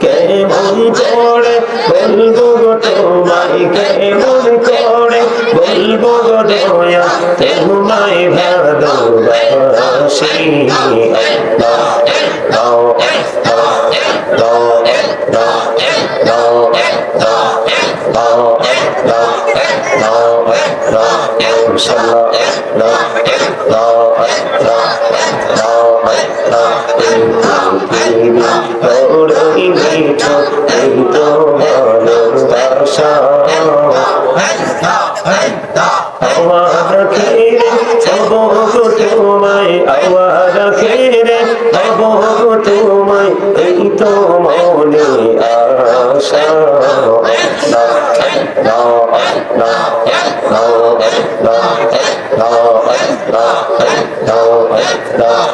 কেমন করে বলব গো তোমায় কেমন করে বলব গো দয়া তোমায় ভালোবাসি দাও দাও দাও দাও দাও No.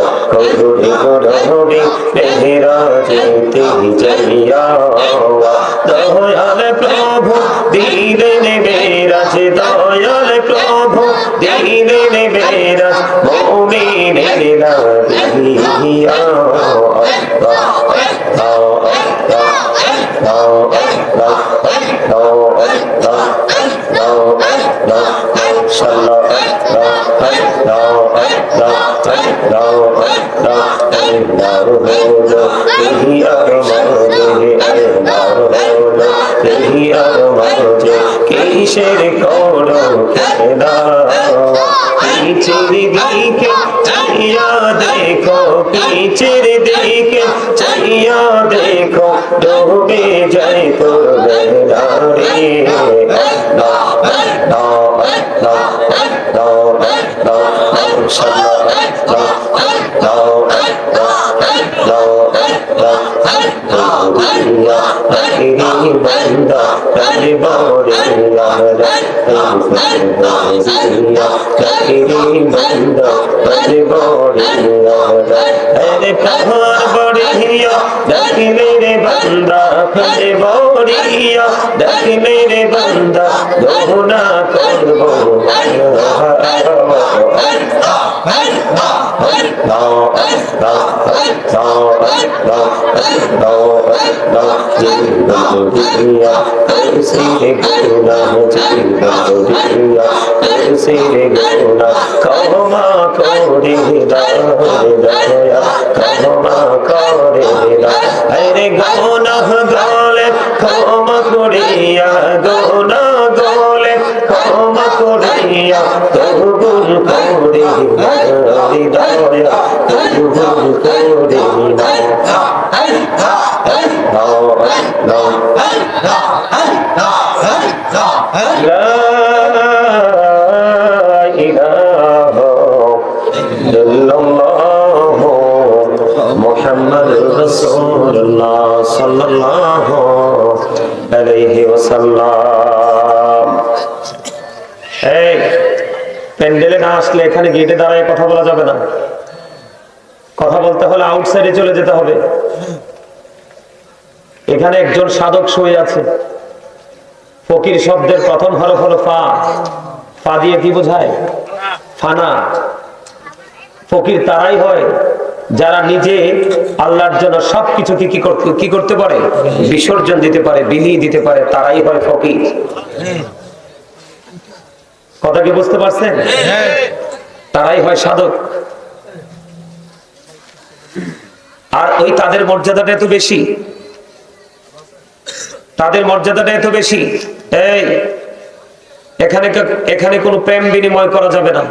ডুবে যাই তোর বেলা রে না না না না بندہ کر بورنگا رام بندہ زندہ کری بندہ کر بورنگا ارے کمار بڑھیا ڈک میرے بندہ کر بوریا ڈک میرے بندہ گونا ক্ষমা করে দয়া ক্ষমা করে আরে গৌনা গলে ক্ষমা করিয়া গৌনা করিয়া কবুল করি হরি দয়া কবুল করি محمد رسول الله صلى الله عليه وسلم. প্যান্ডেলে না আসলে এখানে গেটে দাঁড়ায় কথা বলা যাবে না। কথা বলতে হলে আউটসাইডে চলে যেতে হবে। এখানে একজন সাধক শুয়ে আছে। ফকির শব্দের প্রথম হরফ হলো ফা। ফা দিয়ে কি বোঝায়? ফানা ফকির তারাই হয় যারা নিজে আল্লাহর জন্য সবকিছু কি কি করতে কি করতে পারে? বিসর্জন দিতে পারে, বিলিয়ে দিতে পারে, তারাই হয় ফকির। কথা কি বুঝতে পারছেন? তারাই হয় সাধক। আর ওই তাদের মর্যাদাটা এত বেশি। তাদের মর্যাদাটা এত বেশি। এই এখানে এখানে কোনো প্রেম বিনিময় করা যাবে না।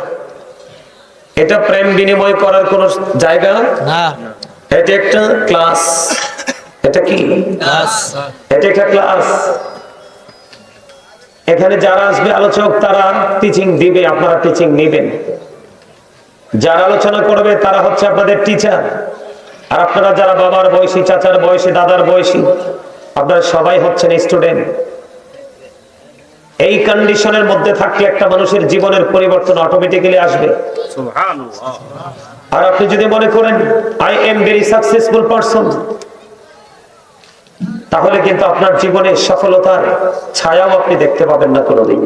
এটা প্রেম বিনিময় করার কোন জায়গা? না। এটা একটা ক্লাস। এটা কি? ক্লাস। এটা একটা ক্লাস। এখানে যারা আসবে আলোচক তারা টিচিং দিবে আপনারা টিচিং নেবেন। যারা আলোচনা করবে তারা হচ্ছে আপনাদের টিচার আর আপনারা যারা বাবার বয়সী চাচার বয়সী দাদার বয়সী আপনারা সবাই হচ্ছেন স্টুডেন্ট এই কন্ডিশনের মধ্যে থাকলে একটা মানুষের জীবনের পরিবর্তন অটোমেটিক্যালি আসবে। আর আপনি যদি মনে করেন I am very successful person তাহলে কিন্তু আপনার জীবনে সফলতার ছায়াও আপনি দেখতে পাবেন না কোনোদিন।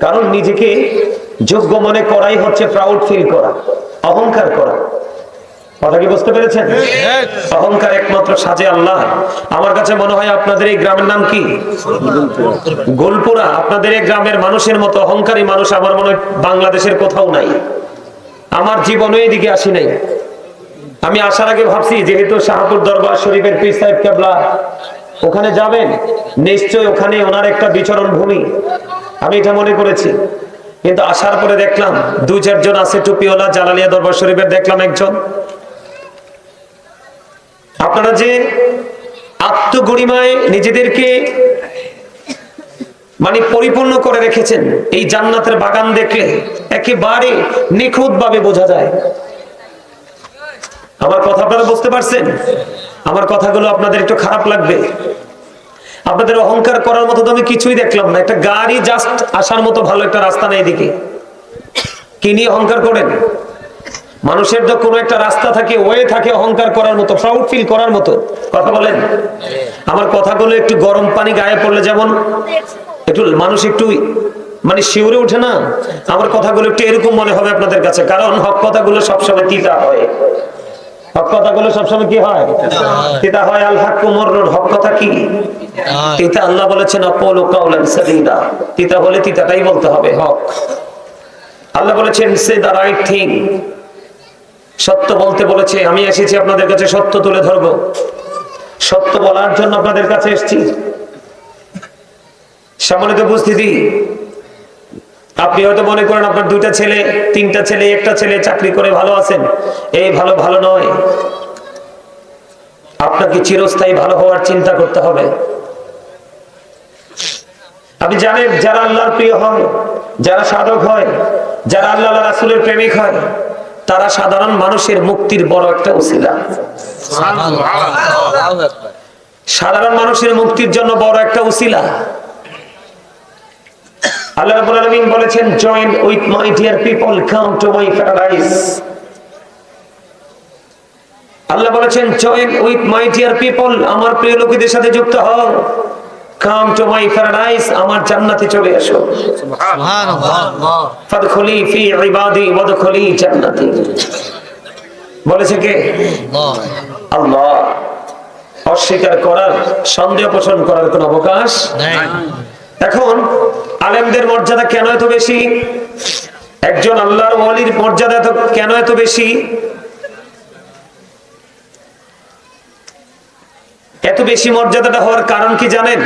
কারণ নিজেকে যোগ্য মনে করাই হচ্ছে প্রাউড ফিল করা অহংকার করা। কথা কি বুঝতে পেরেছেন? অহংকার একমাত্র সাজে আল্লাহ। আমার কাছে মনে হয় আপনাদের এই গ্রামের নাম কি? গোলপুরা। আপনাদের এই গ্রামের মানুষের মতো অহংকারী মানুষ আমার মনে হয় বাংলাদেশের কোথাও নাই। আমার জীবনে এদিকে আসি নাই। আমি আসার আগে ভাবছি যেহেতু শাহপুর দরবার শরীফের পীর সাহেব কেবলা ওখানে যাবেন নিশ্চয় ওখানে ওনার একটা বিচরণ ভূমি। আমি এটা মনে করেছি। কিন্তু আসার পরে দেখলাম, দু চারজন আছে টুপিওয়ালা, জালালিয়া দরবার শরীফের দেখলাম একজন। আপনারা যে আত্মগরিমায় নিজেদেরকে মানে পরিপূর্ণ করে রেখেছেন, এই জান্নাতের বাগান দেখলে একেবারে নিখুঁত ভাবে বোঝা যায়। আমার কথা আপনারা বুঝতে পারছেন? আমার কথাগুলো আপনাদের একটু খারাপ লাগবে। আপনাদের অহংকার করার মতো তো আমি কিছুই দেখলাম না। একটা গাড়ি জাস্ট আসার মতো ভালো একটা রাস্তা নেই এদিকে। কি নিয়ে অহংকার করেন? মানুষের তো কোনো একটা রাস্তা থাকে, ওয়ে থাকে অহংকার করার মতো প্রাউড ফিল করার মতো। কথা বলেন? আমার কথাগুলো একটু গরম পানি গায়ে পড়লে যেমন একটু মানুষ একটু মানে শিউরে ওঠে না? আমার কথাগুলো একটু এরকম মনে হবে আপনাদের কাছে, কারণ হক কথাগুলো সবসময় তিতা হয়। হক কথাগুলো সবসময় কি হয়? তিতা হয় আল হাক্কু মররুন হক কথা কি? তিতা আল্লাহ বলেছেন অপল কাউলান সাদিদা। তিতা বলে তিতাটাই বলতে হবে হক। আল্লাহ বলেছেন সে দা রাইট থিং। সত্য বলতে বলেছে আমি এসেছি আপনাদের কাছে সত্য তুলে ধরবো। সত্য বলার জন্য আপনাদের কাছে এসেছি। সম্মানিত উপস্থিতি। আপনি হয়তো মনে করেন আপনার দুইটা ছেলে তিনটা ছেলে একটা ছেলে চাকরি করে ভালো আছেন। এই ভালো ভালো নয়। আপনাকে চিরস্থায়ী ভালো হওয়ার চিন্তা করতে হবে। আপনি জানেন যারা আল্লাহর প্রিয় হয় যারা সাধক হয় যারা আল্লাহ রাসুলের প্রেমিক হয় তারা সাধারণ মানুষের মুক্তির বড় একটা উসিলা। সাধারণ মানুষের মুক্তির জন্য বড় একটা উসিলা। আল্লাহ রাব্বুল আলামিন বলেছেন join with my dear people come to my paradise আল্লাহ বলেছেন join with my dear people আমার প্রিয় লোকেদের সাথে যুক্ত হও। কাম টু মাই প্যারাডাইস আমার জান্নাতে চলে আসো। সুবহানাল্লাহ। ফাদখুলি ফি ইবাদি ওয়াদখুলি জান্নাতি। বলেছে কে? আল্লাহ। অস্বীকার করার সন্দেহ পোষণ করার কোনো অবকাশ নাই। এখন আলেমদের মর্যাদা কেন এত বেশি? একজন আল্লাহর ওয়ালির মর্যাদা এত কেন এত বেশি? এত বেশি মর্যাদাটা হওয়ার কারণ কি জানেন?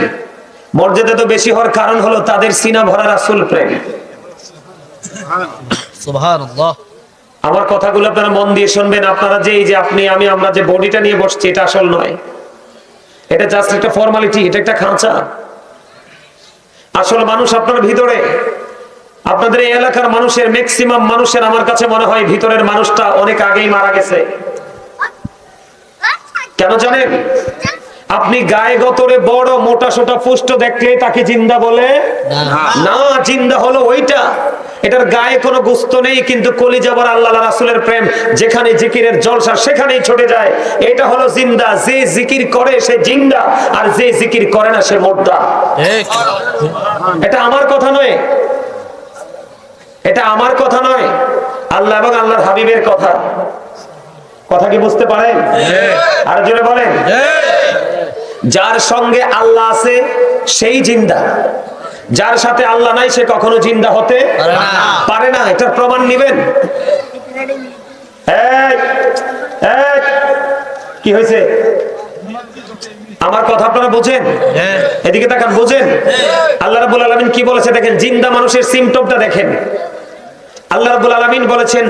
মর্যাদা তো বেশি হওয়ার কারণ হলো তাদের সিনা ভরা রাসুল প্রেম। সুবহানাল্লাহ। আমার কথাগুলো আপনারা মন দিয়ে শুনবেন। আপনারা যে এই যে আপনি আমি আমরা যে বডিটা নিয়ে বসছি এটা আসল নয়। এটা জাস্ট একটা ফর্মালিটি এটা একটা খাঁচা। আসল মানুষ আপনার ভিতরে। আপনাদের এই এলাকার মানুষের ম্যাক্সিমাম মানুষের আমার কাছে মনে হয় ভিতরের মানুষটা অনেক আগেই মারা গেছে। কেন জানেন? আপনি গায়ে গতরে বড় মোটা সোটা পুষ্ট দেখলেই তাকে জিন্দা বলে? না। জিন্দা হলো ওইটা। এটার গায়ে কোনো গুস্ত নেই কিন্তু কলিজাবার আল্লাহ রাসুলের প্রেম যেখানে জিকিরের জলসা সেখানেই ছুটে যায়। এটা হলো জিন্দা। যে জিকির করে সে জিন্দা আর যে জিকির করে না সে ঠিক। এটা আমার কথা নয়। এটা আমার কথা নয়। আল্লাহ এবং আল্লাহর হাবিবের কথা। কথা কি বুঝতে পারেন আর জোরে বলেন। যার সঙ্গে আল্লাহ আছে সেই জিন্দা। যার সাথে আল্লাহ নাই সে কখনো জিন্দা হতে পারে না। এটার প্রমাণ নিবেন। কি হয়েছে? আমার কথা আপনারা বোঝেন? হ্যাঁ। এদিকে তাকান বোঝেন? আল্লাহ রাব্বুল আলামিন কি বলেছে দেখেন জিন্দা মানুষের সিমটমটা দেখেন। আল্লাহ রাব্বুল আলামিন বলেছেন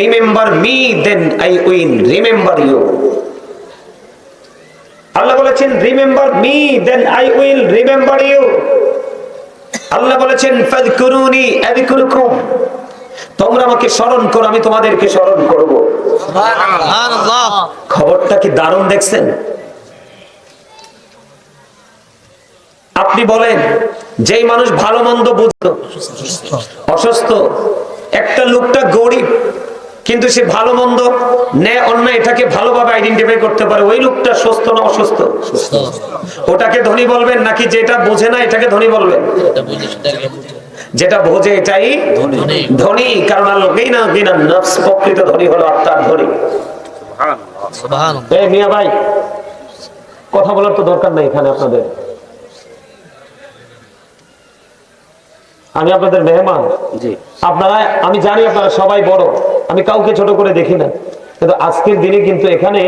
remember me then I will remember you আল্লাহ বলেছেন remember me then I will remember you আল্লাহ বলেছেন ফাযকুরুনি আযকুরুকুম। তোমরা আমাকে স্মরণ করো আমি তোমাদেরকে স্মরণ করব। সুবহানাল্লাহ। খবরটা কি দারুণ দেখছেন? আপনি বলেন যেই মানুষ ভালো মন্দ বুঝতো অসুস্থ একটা লোকটা গরিব কিন্তু সে ভালো মন্দ ন্যায় অন্যায় এটাকে ভালোভাবে আইডেন্টিফাই করতে পারে। ওই লোকটা সুস্থ না অসুস্থ? ওটাকে ধনী বলবেন নাকি যেটা বোঝে না এটাকে ধনী বলবেন। যেটা বোঝে এটাই ধনী। কারণ আল্লাহ না গিনা নফস প্রকৃত ধনী হলো আত্মার ধনী। মিয়া ভাই কথা বলার তো দরকার নাই এখানে আপনাদের। আমি আপনাদের মেহমান। আপনারা আমি জানি আপনারা সবাই বড় আমি কাউকে ছোট করে দেখি না। কিন্তু আজকের দিনে কিন্তু এখানে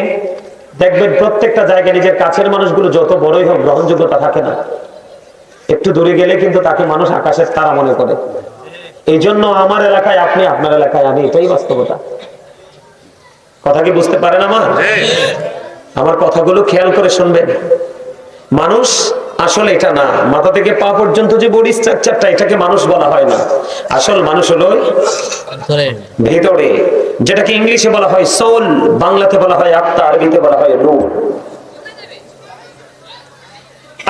দেখবেন প্রত্যেকটা জায়গায় নিজের কাছের মানুষগুলো যত বড়ই হোক গ্রহণযোগ্যতা থাকে না। একটু দূরে গেলে কিন্তু তাকে মানুষ আকাশের তারা মনে করে। এই জন্য আমার এলাকায় আপনি আপনার এলাকায় আমি এটাই বাস্তবতা। কথা কি বুঝতে পারেন আমার? আমার কথাগুলো খেয়াল করে শুনবেন। মানুষ আসলে এটা না। মাথা থেকে পা পর্যন্ত যে বডি স্ট্রাকচারটা এটাকে মানুষ বলা হয় না। আসল মানুষ হলো ভেতরে যেটাকে ইংলিশে বলা হয় সোল বাংলাতে বলা হয় আত্মা আরবিতে বলা হয় রূহ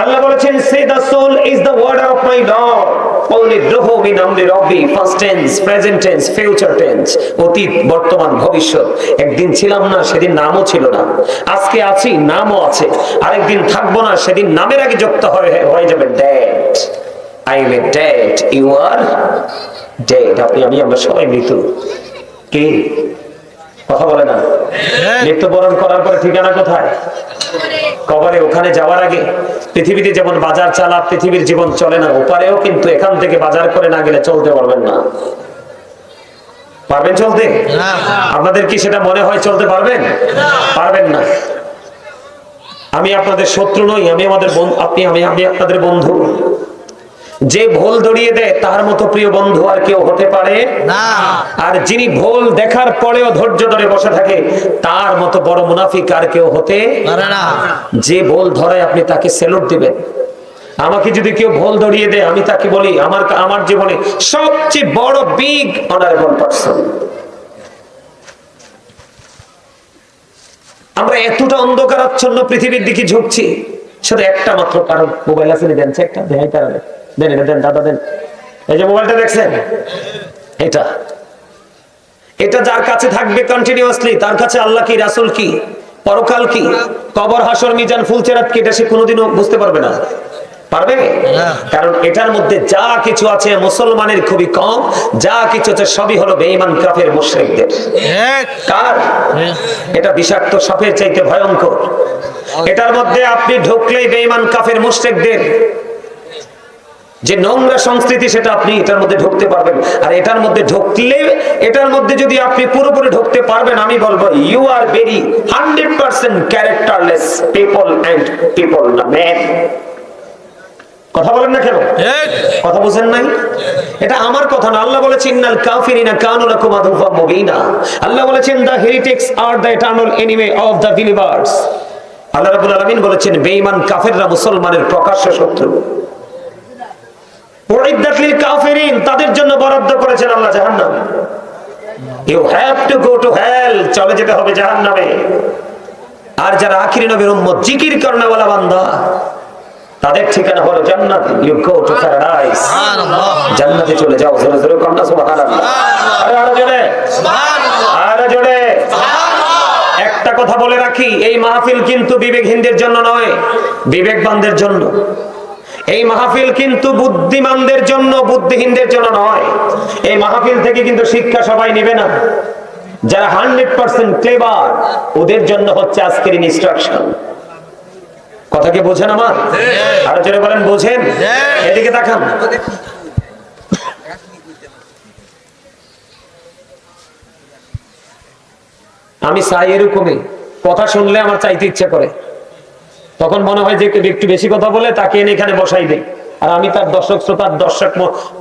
আল্লাহ বলেছেন say the soul is the word of my lord only রুহু মিন আমরি রব্বি first tense present tense future tense অতীত, বর্তমান, ভবিষ্যৎ। একদিন ছিলাম না, সেদিন নামও ছিল না। আজকে আছি, নামও আছে। আরেকদিন থাকব না, সেদিন নামের আগে যুক্ত হয়ে হয়ে যাবে dead I am a you are dead আপনি, আমি, আমরা সবাই মৃত। কে? কথা বলে না। মৃত্যুবরণ করার পরে ঠিকানা কোথায়? কবরে। ওখানে যাওয়ার আগে পৃথিবীতে যেমন বাজার চালা পৃথিবীর জীবন চলে না ওপারেও কিন্তু এখান থেকে বাজার করে না গেলে চলতে পারবেন না। পারবেন চলতে? আপনাদের কি সেটা মনে হয় চলতে পারবেন? পারবেন না। আমি আপনাদের শত্রু নই আমি আমাদের আপনি আমি আমি আপনাদের বন্ধু। যে ভুল ধরিয়ে দেয় তার মতো প্রিয় বন্ধু আর কেউ হতে পারে না। আর যিনি ভুল দেখার পরেও ধৈর্য ধরে বসে থাকে তার মতো বড় মুনাফিক আর কেউ হতে পারে না। যে ভুল ধরে আপনি তাকে সেলুট দিবেন। আমাকে যদি কেউ ভুল ধরিয়ে দেয় আমি তাকে বলি আমার আমার জীবনে সবচেয়ে বড় বিগ অনারেবল পার্সন আমরা এতটা অন্ধকারাচ্ছন্ন পৃথিবীর দিকে ঝুঁকছি শুধু একটা মাত্র কারণ মোবাইল আছে সে একটা দেখাই তারা দেন এটা দেন দাদা দেন। এই যে মোবাইলটা দেখছেন? এটা। এটা যার কাছে থাকবে কন্টিনিউয়াসলি তার কাছে আল্লাহ কি রাসূল কি পরকাল কি কবর হাসর মিজান ফুলচেরাত কি এটা সে কোনোদিনও বুঝতে পারবে না। পারবে? কারণ এটার মধ্যে যা কিছু আছে মুসলমানের খুবই কম যা কিছু আছে সবই হলো বেঈমান কাফের মুশরিকদের। এক কার? এটা বিষাক্ত সাপের চাইতে ভয়ঙ্কর। এটার মধ্যে আপনি ঢুকলেই বেঈমান কাফের মুশরিকদের যে নোংরা সংস্কৃতি সেটা আপনি এটার মধ্যে ঢুকতে পারবেন। আর এটার মধ্যে ঢুকলে এটার মধ্যে যদি আপনি পুরোপুরি ঢুকতে পারবেন আমি বলব you are very hundred percent characterless people and people না ম্যান কথা বলেন না কেন? কথা বুঝেন নাই? এটা আমার কথা না। আল্লাহ বলেছেন ইন্নাল কাফিরিনা কানু লাকুম আদুফা মুবিনা। আল্লাহ বলেছেন the heretics are the eternal enemy of the believers আল্লাহ রাব্বুল আলামিন বলেছেন বেঈমান কাফেররা মুসলমানের প্রকাশ্য শত্রু। কাফিরিন তাদের জন্য বরাদ্দ করেছেন আল্লাহ জাহান্নাম। You have to go to hell চলে যেতে হবে জাহান্নামে। আর যারা আখিরি নবীর উম্মত জিকির বান্দা তাদের ঠিকানা হলো জান্নাত। ইউ গো টু প্যারাডাইস সুবহানাল্লাহ। জান্নাতে চলে যাও জোরে জোরে কন্যা সুবহানাল্লাহ। আরে আরও জোরে। আরও জোরে। একটা কথা বলে রাখি এই মাহফিল কিন্তু বিবেকহীনদের জন্য নয় বিবেকবানদের জন্য। এই মাহফিল কিন্তু বুদ্ধিমানদের জন্য, বুদ্ধিহীনদের জন্য নয়। এই মাহফিল থেকে কিন্তু শিক্ষা সবাই নেবে না। যারা হান্ড্রেড পার্সেন্ট ক্লেবার ওদের জন্য হচ্ছে আজকের ইনস্ট্রাকশন কথা কি বোঝেন আমার? আরও জোরে বলেন, বোঝেন? এদিকে তাকান। আমি চাই এরকমই। কথা শুনলে আমার চাইতে ইচ্ছে করে। তখন মনে হয় যে একটু বেশি কথা বলে তাকে এনে এখানে বসাই দেয়। আর আমি তার দর্শক শ্রোতার দর্শক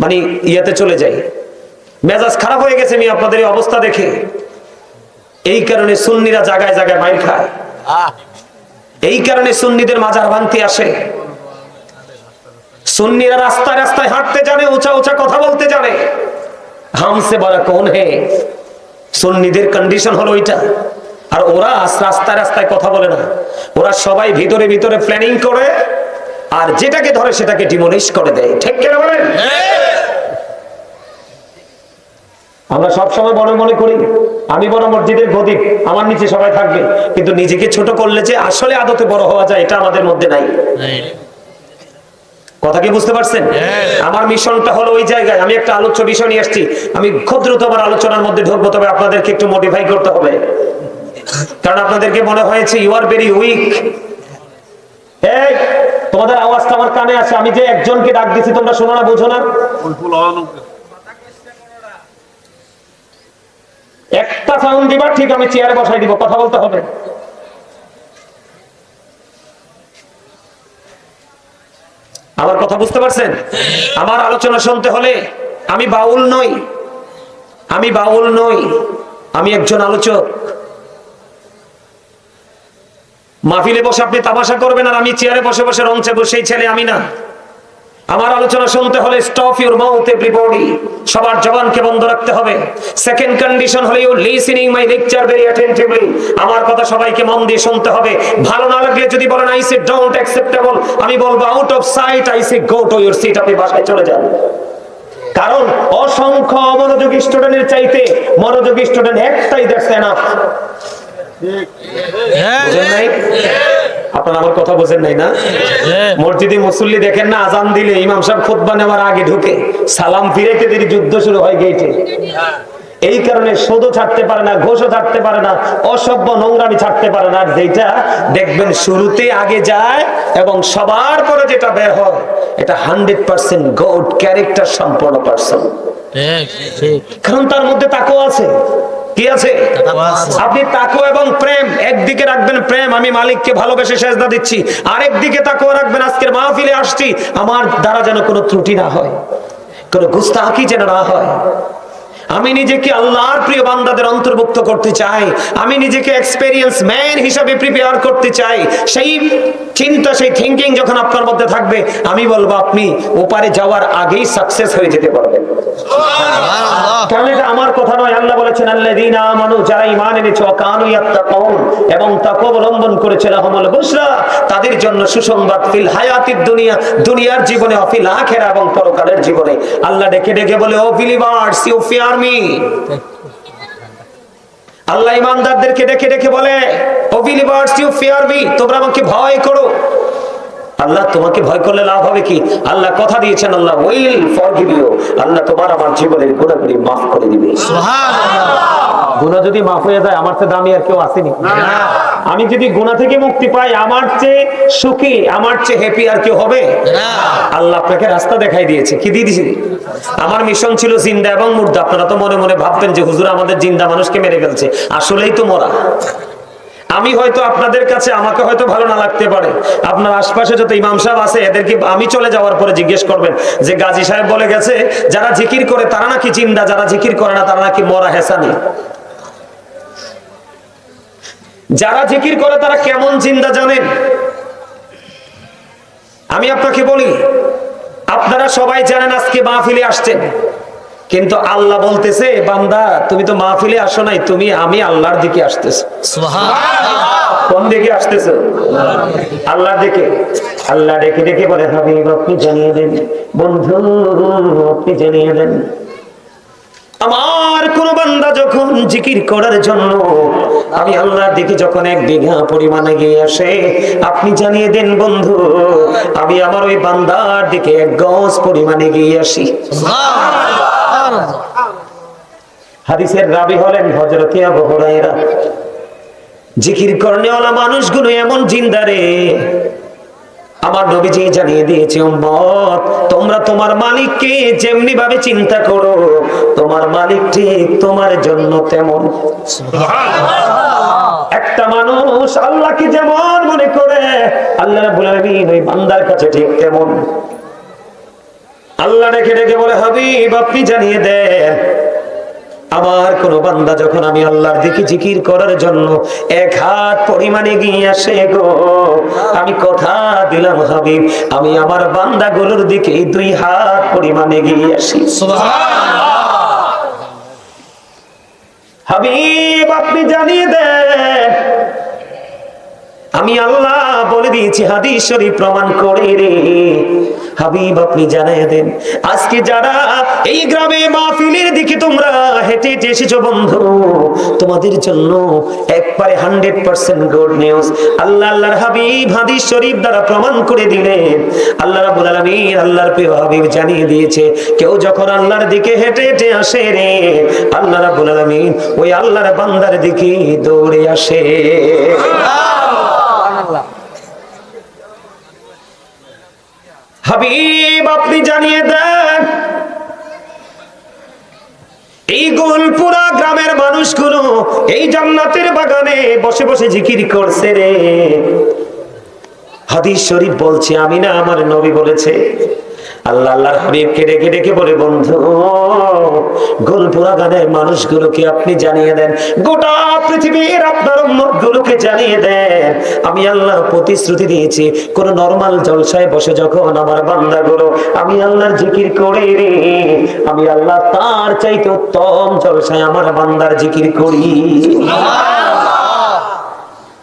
মানে ইয়েতে চলে যাই। মেজাজ খারাপ হয়ে গেছে আমি আপনাদের এই অবস্থা দেখে। এই কারণে সুন্নিরা জায়গায় জায়গায় মাইর খায়। এই কারণে সুন্নিদের মাজার ভাঙতে আসে। সুন্নিরা রাস্তায় রাস্তায় হাঁটতে জানে উঁচা উঁচা কথা বলতে জানে। হামসে বড় কোন হে? সুন্নিদের কন্ডিশন হলো ওইটা। আর ওরা রাস্তায় রাস্তায় কথা বলে না। ওরা সবাই ভিতরে ভিতরে প্ল্যানিং করে আর যেটাকে ধরে সেটাকে ডিমোলিশ করে দেয়। ঠিক কেন বলেন? আমরা সব সময় মনে মনে করি। আমি বড় মসজিদের গদিক আমার নিচে সবাই থাকবে। কিন্তু নিজেকে ছোট করলে যে আসলে আদতে বড় হওয়া যায় এটা আমাদের মধ্যে নাই। কথা কি বুঝতে পারছেন? আমার মিশনটা হলো ওই জায়গায়। আমি একটা আলোচ্য বিষয় নিয়ে আসছি। আমি ক্ষুদ্রত আমার আলোচনার মধ্যে ঢুকবো তবে আপনাদেরকে একটু মডিফাই করতে হবে। কারণ আপনাদেরকে মনে হয়েছে ইউ আর ভেরি উইক তোমাদের আওয়াজটা আমার কানে আছে আমি যে একজনকে ডাক দিছি, তোমরা শোনো না, বুঝো না। একটা সাউন্ড দিবা, ঠিক আমি চেয়ারে বসাই দিব, কথা বলতে হবে। আমার কথা বুঝতে পারছেন? আমার আলোচনা শুনতে হলে আমি বাউল নই। আমি বাউল নই, আমি একজন আলোচক। মাহফিলে বসে আপনি তামাশা করবেন আর আমি চেয়ারে বসে বসে রঞ্চে বসে সেই ছেলে আমি না। আমার আলোচনা শুনতে হলে স্টপ ইউর মাউথ এভরিবডি সবার জবানকে বন্ধ রাখতে হবে। সেকেন্ড কন্ডিশন হলো you listening my lecture very attentively আমার কথা সবাইকে মন দিয়ে শুনতে হবে। ভালো না লাগলে যদি বলেন আই সে ডোন্ট অ্যাকসেপ্টেবল আমি বলব out of sight I say go to your seat আপনি বাসায় চলে যান। কারণ অসংখ্য অমনোযোগী স্টুডেন্টের চাইতে মনোযোগী স্টুডেন্ট একটাই বুঝেন নাই আপনারা আমার কথা বোঝেন নাই না? মসজিদে মুসল্লি দেখেন না আজান দিলে ইমাম সাহেব খুতবা নেওয়ার আগে ঢুকে সালাম দেরি যুদ্ধ শুরু হয় গেটে এই কারণে ছাড়তে পারে না ঘোষও ছাড়তে পারে না অসভ্য নোংরামি ছাড়তে পারে না। যেটা দেখবেন শুরুতে আগে যায় এবং সবার পরে যেটা বের হয় এটা হান্ড্রেড পার্সেন্ট গড ক্যারেক্টার সম্পন্ন পার্সন ঠিক। কারণ তার মধ্যে তাকও আছে। কি আছে? আপনি তাকু এবং প্রেম, একদিকে রাখবেন প্রেম, আমি মালিককে ভালোবেসে সেজদা দিচ্ছি আরেক দিকে তাকু রাখবেন, আজকের মাহফিলে আসছি, আমার দ্বারা যেন কোনো ত্রুটি না হয়, কোনো গুস্তাকি যেন না হয়। আমি নিজেকে আল্লাহর প্রিয় বান্দাদের অন্তর্ভুক্ত করতে চাই। আমি নিজেকে এক্সপেরিয়েন্স ম্যান হিসাবে প্রিপেয়ার করতে চাই। সেই চিন্তা সেই থিঙ্কিং যখন আপনার মধ্যে থাকবে আমি বলব আপনি ওপারে যাওয়ার আগেই সাকসেস হয়ে যেতে পারবেন। কারণ এটা আমার কথা নয় আল্লাহ বলেছেন আল্লাযীনা আমানু যারা ঈমান এনেছে কানু ইয়াত্তাকুন এবং তাকওয়া অবলম্বন করেছে লাহুমুল বুশরা তাদের জন্য সুসংবাদ ফিল হায়াতিদ দুনিয়া দুনিয়ার জীবনে অফিল আখিরা এবং পরকালের জীবনে। আল্লাহ ডেকে ডেকে বলে O believers you fear me আল্লাহ ইমানদারদেরকে ডেকে ডেকে বলে ইউ মি তোমরা আমাকে ভয় করো। আল্লাহ তোমাকে ভয় করলে লাভ হবে কি? আল্লাহ কথা দিয়েছেন আল্লাহ উইল ফরগিভ ইউ আল্লাহ তোমার আমার জীবনের গুণাগুলি মাফ করে দিবে। গুণা যদি মাফ হয়ে যায় আমার চেয়ে দামি আর কেউ আসেনি। আমি যদি গুণা থেকে মুক্তি পাই আমার চেয়ে সুখী আমার চেয়ে হ্যাপি আর কেউ হবে? আল্লাহ আপনাকে রাস্তা দেখাই দিয়েছে। কি দিয়ে দিয়েছে? আমার মিশন ছিল জিন্দা এবং মুর্দা। আপনারা তো মনে মনে ভাবতেন যে হুজুর আমাদের জিন্দা মানুষকে মেরে ফেলছে। আসলেই তো মরা। আমি হয়তো আপনাদের কাছে, আমাকে হয়তো ভালো না লাগতে পারে। আপনার আশপাশে যত ইমাম সাহেব আছে, এদেরকে আমি চলে যাওয়ার পরে জিজ্ঞেস করবেন যে গাজী সাহেব বলে গেছে, যারা জিকির করে তারা নাকি চিন্তা যারা জিকির করে না তারা নাকি মরা হেসানি যারা জিকির করে তারা কেমন জিন্দা জানেন? আমি আপনাকে বলি, আপনারা সবাই জানেন আজকে মাহফিলে আসছেন। কিন্তু আল্লাহ বলতেছে বান্দা তুমি তো মাহফিলে আসো নাই তুমি আমি আল্লাহর দিকে আসতেছো। কোন দিকে আসতেছো? আল্লাহর দিকে। আল্লাহ ডেকে ডেকে বলে হাবিব আপনি জানিয়ে দেন। বন্ধু আপনি জানিয়ে দেন। আমার কোন বান্দা যখন জিকির করার জন্য আমি আল্লাহর দিকে যখন এক বিঘা পরিমাণে গিয়ে আসে আপনি জানিয়ে দেন বন্ধু আমি আমার ওই বান্দার দিকে এক গজ পরিমাণে গিয়ে আসি। হাদিসের রাবি হলেন হজরত আবু হুরায়রা। জিকির করনেওয়ালা মানুষগুলো এমন জিন্দারে আমার নবীজি জানিয়ে দিয়েছে উম্মত তোমরা তোমার মালিককে যেমনি ভাবে চিন্তা করো তোমার মালিক ঠিক তোমার জন্য তেমন। একটা মানুষ আল্লাহকে যেমন মনে করে আল্লাহ রাব্বুল আলামিন ওই বান্দার কাছে ঠিক তেমন। আল্লাহ ডেকে ডেকে বলে, হাবিব, আপনি জানিয়ে দেন, আমার কোন বান্দা যখন আমি আল্লাহর দিকে জিকির করার জন্য এক হাত পরিমাণে গিয়ে আসে গো, আমি কথা দিলাম, হাবিব, আমি আমার বান্দাগুলোর দিকে দুই হাত পরিমাণে গিয়ে আসি। হাবিব, আপনি জানিয়ে দেন আমি আল্লাহ বলে দিয়েছি, হাদিস শরীফ প্রমাণ করে রে। হাবিব, আপনি জানাই দেন, আজকে যারা এই গ্রামে মাহফিলের দিকে তোমরা হেঁটে হেঁটে এসেছ বন্ধু, তোমাদের জন্য একবারে হান্ড্রেড পার্সেন্ট গুড নিউজ। আল্লাহ, আল্লাহর হাবিব হাদিস শরীফ দ্বারা প্রমাণ করে দিলেন। আল্লাহ রাব্বুল আলামিন আল্লাহর প্রিয় হাবিব জানিয়ে দিয়েছে, কেউ যখন আল্লাহর দিকে হেঁটে হেঁটে আসে রে, আল্লাহ রাব্বুল আলামিন ওই আল্লাহর বান্দার দিকে দৌড়ে আসে। হাবিব, আপনি জানিয়ে দেন এই গোলপুরা গ্রামের মানুষগুলো এই জান্নাতের বাগানে বসে বসে জিকির করছে রে। হাদিস শরীফ বলছে আমি না আমার নবী বলেছে আল্লাহ আল্লাহর হাবিবকে ডেকে ডেকে বলে বন্ধু গোলপুরা গানের মানুষগুলোকে আপনি জানিয়ে দেন। গোটা পৃথিবীর আপনার গুলোকে জানিয়ে দেন। আমি আল্লাহ প্রতিশ্রুতি দিয়েছি কোন নর্মাল জলসায় বসে যখন আমার বান্দাগুলো আমি আল্লাহর জিকির করে রে আমি আল্লাহ তার চাইতে উত্তম জলসায় আমার বান্দার জিকির করি।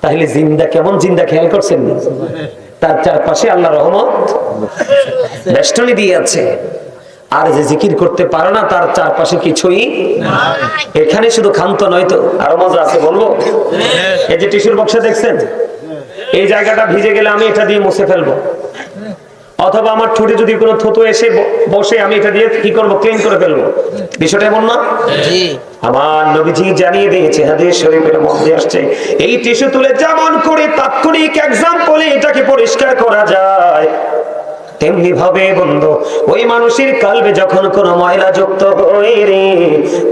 তাহলে জিন্দা কেমন জিন্দা খেয়াল করছেন? না? তার চারপাশে আল্লাহ রহমত বেষ্টনী দিয়ে আছে। আর যে জিকির করতে পারে না, তার চারপাশে কিছুই এখানে শুধু ক্ষান্ত নয় তো, আরও মজা আছে বলব? এই যে টিসুর বক্সে দেখছেন? এই জায়গাটা ভিজে গেলে আমি এটা দিয়ে মুছে ফেলব। অথবা আমার ঠোঁটে যদি কোনো থুতু এসে বসে আমি এটা দিয়ে কি করব? ক্লিন করে ফেলব। বিষয়টা এমন না? জি। আমার নবীজি জানিয়ে দিয়েছে হাদিস শরীফের মধ্যে আসছে এই টিস্যু তুলে যেমন করে তাৎক্ষণিক এক্সাম্পলে এটাকে পরিষ্কার করা যায়। তেমনি ভাবে বন্ধু ওই মানুষের কালবে যখন কোন ময়লা যুক্ত হয় রে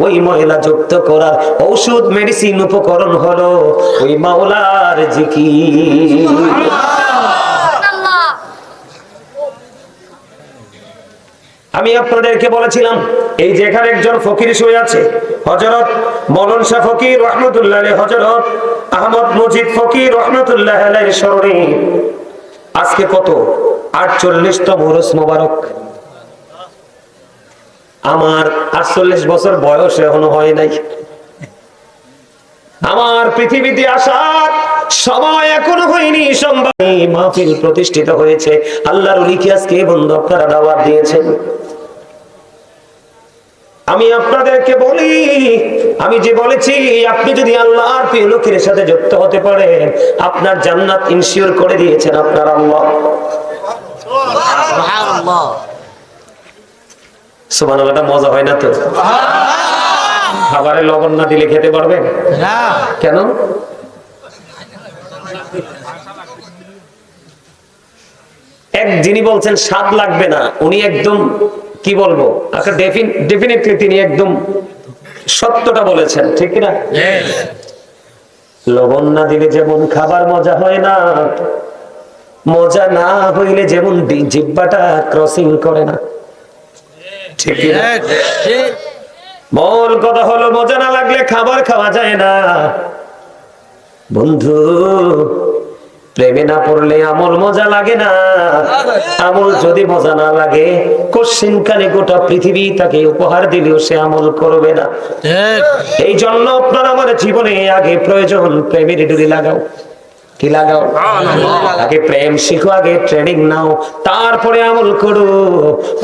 ওই ময়লা যুক্ত করার ঔষধ মেডিসিন উপকরণ হলো ওই মাওলার জিকির। আমি আপনাদেরকে বলেছিলাম, এই যে এখানে একজন ফকির শুয়ে আছে হজরত মলন শাহ ফকির রহমতুল্লাহ হজরত আহমদ মজিদ ফকির রহমতুল্লাহ স্মরণে আজকে কত? আটচল্লিশতম রোজ মোবারক। আমার আটচল্লিশ বছর বয়স এখনও হয় নাই। আমার পৃথিবীতে আসার সময় এখনও হয়নি সম্ভব এই মাহফিল প্রতিষ্ঠিত হয়েছে। আল্লাহর বন্ধু আপনারা দাওয়াত দিয়েছেন? আমি আপনাদেরকে বলি আমি যে বলেছি আপনি যদি আল্লাহর প্রিয় লোকের সাথে যুক্ত হতে পারেন আপনার জান্নাত ইনশিওর করে দিয়েছেন আপনার আল্লাহ। সুবহানাল্লাহটা মজা হয় না তো? খাবারে লবণ না দিলে খেতে পারবেন? কেন? এক যিনি বলছেন স্বাদ লাগবে না উনি একদম কি বলব? আচ্ছা ডেফিনেটলি তিনি একদম সত্যটা বলেছেন ঠিক না লবণ না দিলে যেমন খাবার মজা হয় না মজা না হইলে যেমন জিব্বাটা ক্রসিং করে না ঠিক মূল কথা হলো মজা না লাগলে খাবার খাওয়া যায় না। বন্ধু প্রেমে না পড়লে আমল মজা লাগে না। আমল যদি মজা না লাগে কোশ্চিন কালে গোটা পৃথিবী তাকে উপহার দিলেও সে আমল করবে না। এই জন্য আপনার আমার জীবনে আগে প্রয়োজন প্রেমের ডুরি লাগাও। কি লাগাও? আগে প্রেম শিখো আগে ট্রেনিং নাও। তারপরে আমল করো।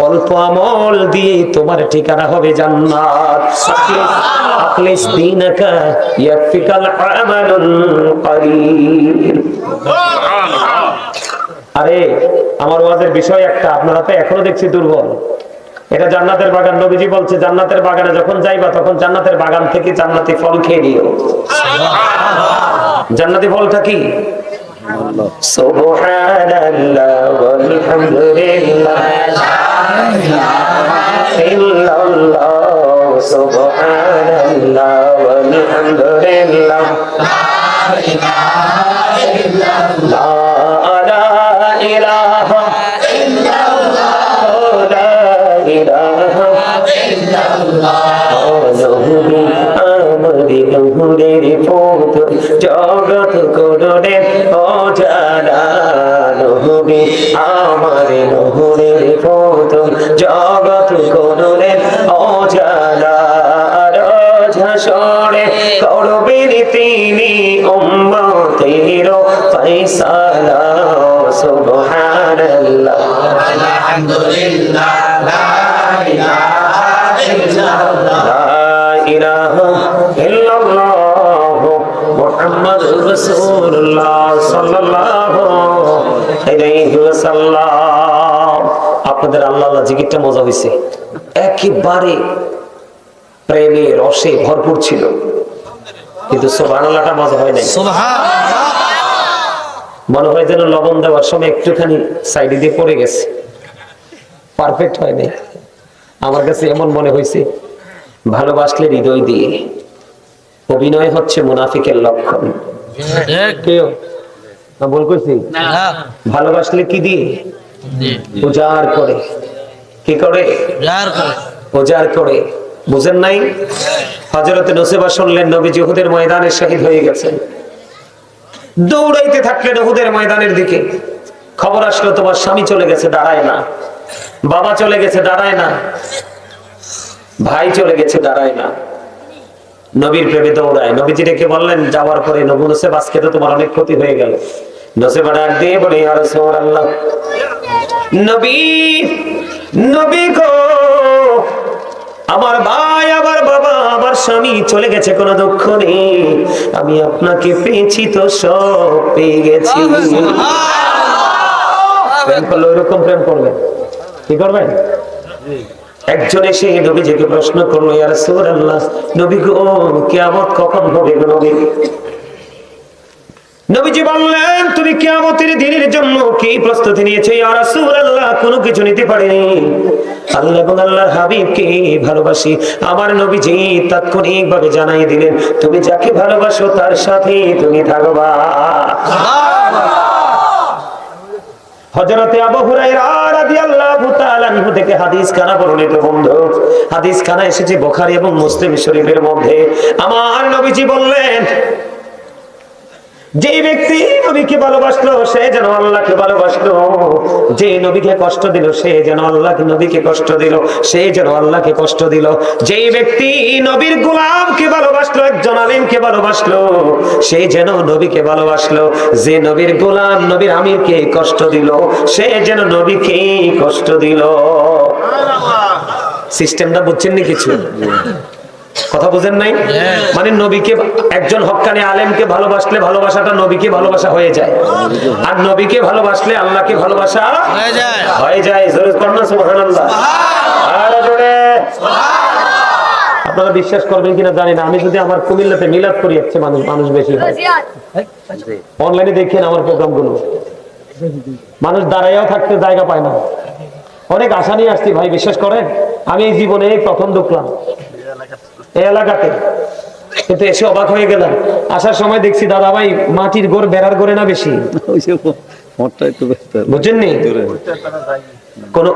অল্প আমল দিয়ে তোমার ঠিকানা হবে জান্নাত। আখলিস দীনাকা ইয়াকফিকাল আমালুল কলিল আরে আমার ওয়াজের বিষয় একটা আপনারা তো এখনও দেখছি দুর্বল। এটা জান্নাতের বাগান। নবীজি বলছে জান্নাতের বাগানে যখন যাইবা তখন জান্নাতের বাগান থেকে জান্নাতি ফল খেয়ে নিও। জান্নাতি ফলটা কি? সুবহানাল্লাহ ওয়ালহামদুলিল্লাহ। নহরে আমারে নহরের পথ জগৎ করুণে অজানা নহরে আমারে নহরের পথ জগৎ করুণে অজানা সরে করবেন তিনি অম্মতের ফয়সালা আপনাদের আল্লাহ জিগিরটা জিকিরটা মজা হয়েছে একেবারে প্রেমে রসে ভরপুর ছিল। কিন্তু সোভানাল্লাহটা মজা হয় নাই। মনে হয় যেন লবণ দেওয়ার সময় একটুখানি সাইডে দিয়ে পড়ে গেছে। পারফেক্ট হয়নি আমার কাছে এমন মনে হয়েছে ভালোবাসলে হৃদয় দিয়ে। অভিনয় হচ্ছে মুনাফিকের লক্ষণ। ভালোবাসলে কি দিয়ে? জি উজাড় করে। কি করে? যার করে। বুঝেন নাই? হজরতে নসিবা শুনলেন নবী জহুদের ময়দানে শহীদ হয়ে গেছেন। দৌড়াইতে থাকলেন উহুদের ময়দানের দিকে। খবর আসলো তোমার স্বামী চলে গেছে দাঁড়ায় না। বাবা চলে গেছে দাঁড়ায় না। ভাই চলে গেছে দাঁড়ায় না। নবীর প্রেমে দৌড়ায়। নবীজি ডেকে বললেন যাওয়ার পরে নবু নসেব আজকে তো তোমার অনেক ক্ষতি হয়ে গেল। নসেবা ডাক দিয়ে বলে রাসূলুল্লাহ নবী নবী গো আমার ভাই আমার বাবা আমার স্বামী চলে গেছে কোনো দুঃখ নেই। আমি আপনাকে পেয়েছি তো সব পেয়ে গেছি। প্রেম করলে ওইরকম প্রেম করবেন। কি করবেন? একজন এসে নবীজিকে প্রশ্ন করল ইয়ার আল্লাহ নবী গো কিয়ামত কখন হবে গো নবী? নবীজি বললেন তুমি কিয়ামতের দিনের জন্য কি প্রস্তুতি নিয়েছো? ইয়া রাসূলুল্লাহ কোনো কিছু নিতে পারিনি? আল্লাহ এবং আল্লাহর হাবিবকে ভালোবাসি। আমার নবীজি তাৎক্ষণিকভাবে জানাই দিলেন তুমি যাকে ভালোবাসো তার সাথে তুমি থাকবা। হযরতে আবু হুরায়রা হাদিস খানা বন্ধু। হাদিস খানা এসেছে বুখারী এবং মুসলিম শরীফের মধ্যে। আমার নবীজি বললেন যে ব্যক্তি নবীকে ভালোবাসলো সে যেন আল্লাহকে ভালোবাসলো। যে নবীকে কষ্ট দিল সে যেন আল্লাহকে নবীকে কষ্ট দিল সে যেন আল্লাহকে কষ্ট দিল। যে ব্যক্তি নবীর গোলামকে ভালোবাসলো একজন আলিমকে ভালোবাসলো সে যেন নবীকে ভালোবাসলো। যে নবীর গোলাম নবীর আমিরকে কষ্ট দিল সে যেন নবীকে কষ্ট দিল। সিস্টেমটা বুঝছেন নি কিছু? কথা বুঝেন নাই? মানে নবীকে একজন হক্কানি আলেমকে ভালোবাসলে ভালোবাসাটা নবীকে ভালোবাসা হয়ে যায়। আর নবীকে ভালোবাসলে আল্লাহকে ভালোবাসা হয়ে যায়। হয়ে যায়। জোরে কন্যা সুবহানাল্লাহ। আরও আপনারা বিশ্বাস করবেন কিনা জানি না। আমি যদি আমার কুমিল্লাতে মিলাদ করি মানুষ মানুষ বেশি হয়। অনলাইনে দেখেন আমার প্রোগ্রামগুলো। মানুষ দাঁড়াইয়াও থাকতে জায়গা পায় না। অনেক আশা নিয়ে আসছি ভাই বিশ্বাস করেন? আমি এই জীবনে প্রথম ঢুকলাম। এই এলাকাতে। কিন্তু এসে অবাক হয়ে গেলাম। আসার সময় দেখছি দাদা ভাই মাটির গোর বেড়ার গোরে না বেশি। মোটটা একটু ব্যস্ত বুঝছেন নি? কোন